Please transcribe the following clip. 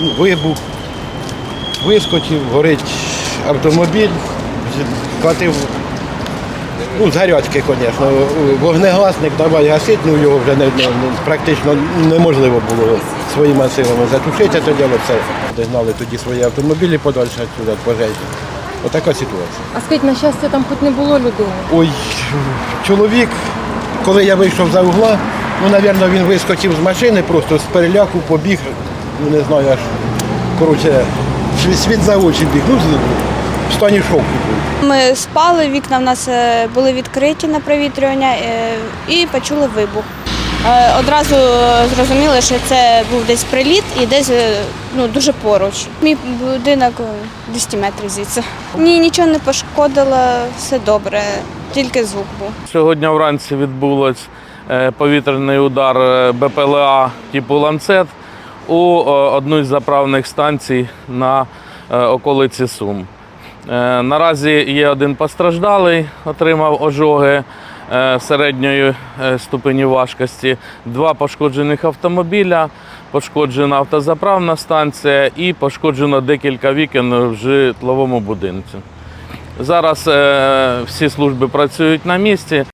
ну, вибух, вискочив, горить автомобіль, схватив, ну, з гарячки, звісно, вогнегасник, давай гасити, ну його вже не, не- практично неможливо було своїми силами затушити це діло, все. Догнали тоді свої автомобілі подальше сюди, пожежі. Отака ситуація. А скажіть, на щастя, там хоч не було людини. Ой, чоловік, коли я вийшов за угла, ну, мабуть, він вискочив з машини, просто з переляку побіг, ну не знаю, аж коротше, світ- за очі біг. Ну, в стані шоку був. Ми спали, вікна в нас е, були відкриті на провітрювання е, і почули вибух. Е, Одразу зрозуміли, що це був десь приліт і десь ну, дуже поруч. Мій будинок е, 200 метрів звідси. Ні, нічого не пошкодило, все добре, тільки звук був. Сьогодні вранці відбулось повітряний удар БПЛА типу ланцет у е, одну із заправних станцій на е, околиці Сум. Е, Наразі є один постраждалий, отримав ожоги середньої ступені важкості, два пошкоджених автомобіля, пошкоджена автозаправна станція і пошкоджено декілька вікон в житловому будинку. Зараз всі служби працюють на місці.